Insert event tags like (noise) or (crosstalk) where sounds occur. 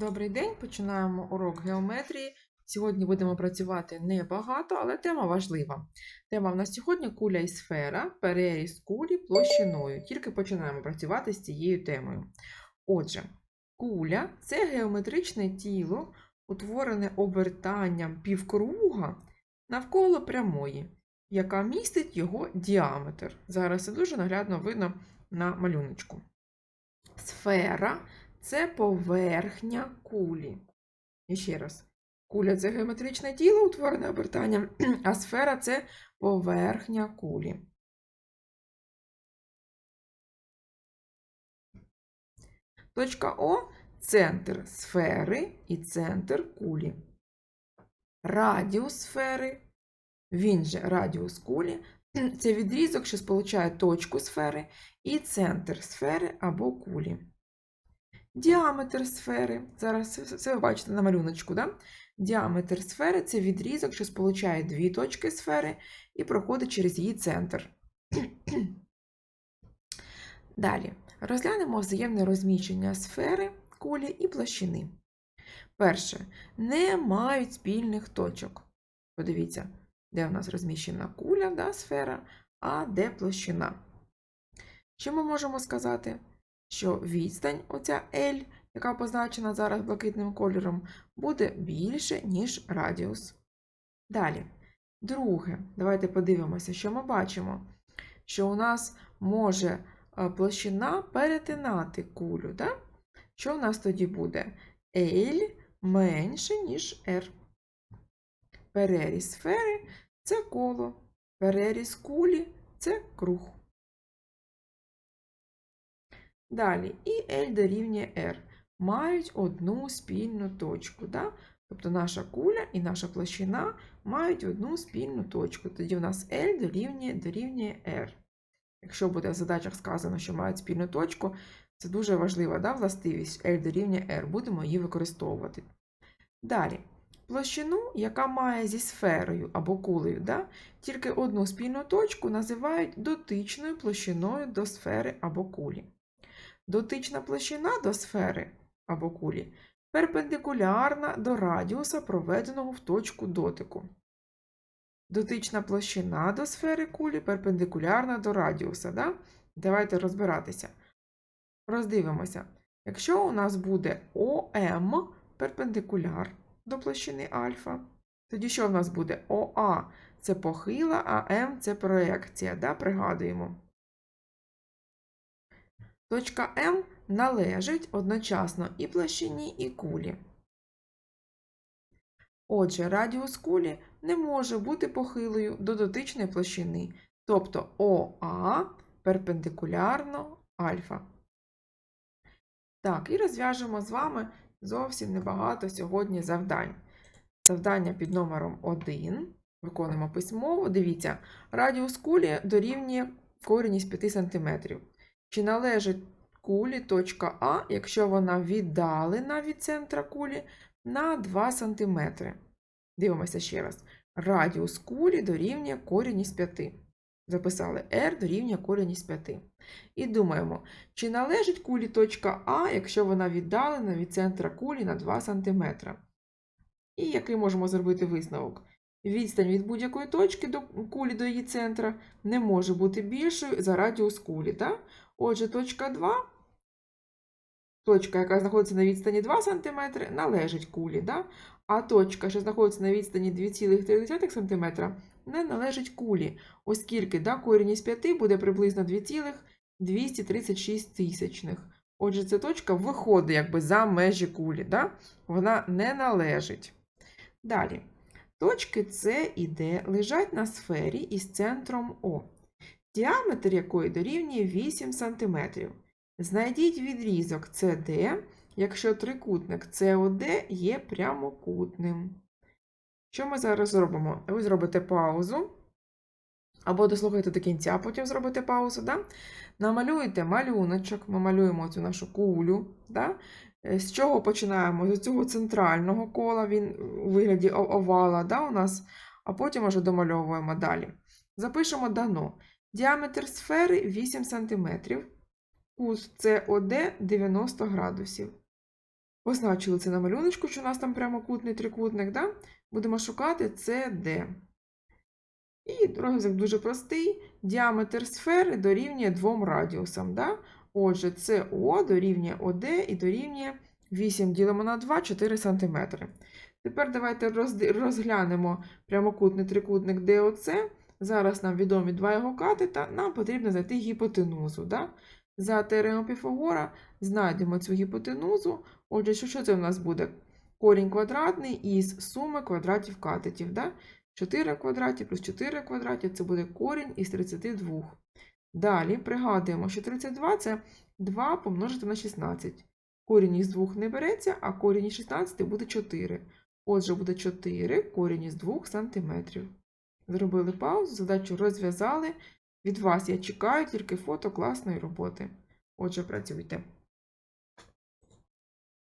Добрий день, починаємо урок геометрії. Сьогодні будемо працювати небагато, але тема важлива. Тема в нас сьогодні куля і сфера, переріз кулі площиною. Тільки починаємо працювати з цією темою. Отже, куля це геометричне тіло, утворене обертанням півкруга навколо прямої, яка містить його діаметр. Зараз це дуже наглядно видно на малюночку. Сфера це поверхня кулі. І ще раз. Куля це геометричне тіло, утворене обертанням, (clears throat) а сфера це поверхня кулі. Точка О центр сфери і центр кулі. Радіус сфери, він же радіус кулі, (clears throat) це відрізок, що сполучає точку сфери і центр сфери або кулі. Діаметр сфери. Зараз це- ви бачите на малюночку. Да? Діаметр сфери це відрізок, що сполучає дві точки сфери і проходить через її центр. (clears throat) Далі розглянемо взаємне розміщення сфери, кулі і площини. Перше, не мають спільних точок. Подивіться, де у нас розміщена куля, да, сфера, а де площина. Що ми можемо сказати? Що відстань, оця L, яка позначена зараз блакитним кольором, буде більше, ніж радіус. Далі. Друге, давайте подивимося, що ми бачимо. Що у нас може е, площина перетинати кулю. Да? Що у нас тоді буде? L менше, ніж R. Переріз сфери це коло, переріз кулі це круг. Далі і L дорівнює R мають одну спільну точку. Да? Тобто наша куля і наша площина мають одну спільну точку. Тоді у нас L дорівнює, дорівнює R. Якщо буде в задачах сказано, що мають спільну точку, це дуже важлива да, властивість L дорівнює R. Будемо її використовувати. Далі. Площину, яка має зі сферою або кулею, да, тільки одну спільну точку називають дотичною площиною до сфери або кулі. Дотична площина до сфери або кулі перпендикулярна до радіуса, проведеного в точку дотику. Дотична площина до сфери кулі перпендикулярна до радіуса. Да? Давайте розбиратися. Роздивимося. Якщо у нас буде ОМ перпендикуляр до площини альфа, тоді що в нас буде? ОА це похила, а М це проекція. Да? Пригадуємо. Точка М належить одночасно і площині, і кулі. Отже, радіус кулі не може бути похилою до дотичної площини, тобто ОА перпендикулярно альфа. Так, і розв'яжемо з вами зовсім небагато сьогодні завдань. Завдання під номером 1. Виконуємо письмово. Дивіться, радіус кулі дорівнює корінь із 5 см. Чи належить кулі точка А, якщо вона віддалена від центра кулі на 2 см. Дивимося ще раз. Радіус кулі дорівнює корінь із 5. Записали R дорівнює корінь із 5. І думаємо, чи належить кулі точка А, якщо вона віддалена від центра кулі на 2 см. І який можемо зробити висновок? Відстань від будь-якої точки до кулі до її центра не може бути більшою за радіус кулі. Так? Отже, точка 2, точка, яка знаходиться на відстані 2 см, належить кулі. Да? А точка, що знаходиться на відстані 2,3 см, не належить кулі, оскільки да, корінь із 5 буде приблизно 2,236 тисячних. Отже, ця точка виходить якби за межі кулі. Да? Вона не належить. Далі. Точки С і Д лежать на сфері із центром О, діаметр якої дорівнює 8 см. Знайдіть відрізок CD, якщо трикутник COD є прямокутним. Що ми зараз зробимо? Ви зробите паузу, або дослухайте до кінця, потім зробите паузу. Да? Намалюєте малюночок, ми малюємо цю нашу кулю. Да? Е, З чого починаємо? З цього центрального кола, він у вигляді овала да, у нас, а потім вже домальовуємо далі. Запишемо дано. Діаметр сфери 8 см, кут COD 90 градусів. Позначили це на малюночку, що у нас там прямокутний трикутник, да? будемо шукати CD. І розв'язок дуже простий. Діаметр сфери дорівнює двом радіусам. Да? Отже, СО дорівнює ОД і дорівнює 8 ділимо на 2, 4 см. Тепер давайте розглянемо прямокутний трикутник DOC. Зараз нам відомі два його катета, нам потрібно знайти гіпотенузу. Да? За теоремою Піфагора знайдемо цю гіпотенузу. Отже, що, це у нас буде? Корінь квадратний із суми квадратів катетів. Да? 4 в квадраті плюс 4 в квадраті це буде корінь із 32. Далі пригадуємо, що 32 це 2 помножити на 16. Корінь із 2 не береться, а корінь із 16 буде 4. Отже, буде 4 корінь із 2 см. Зробили паузу, задачу розв'язали. Від вас я чекаю тільки фото класної роботи. Отже, працюйте.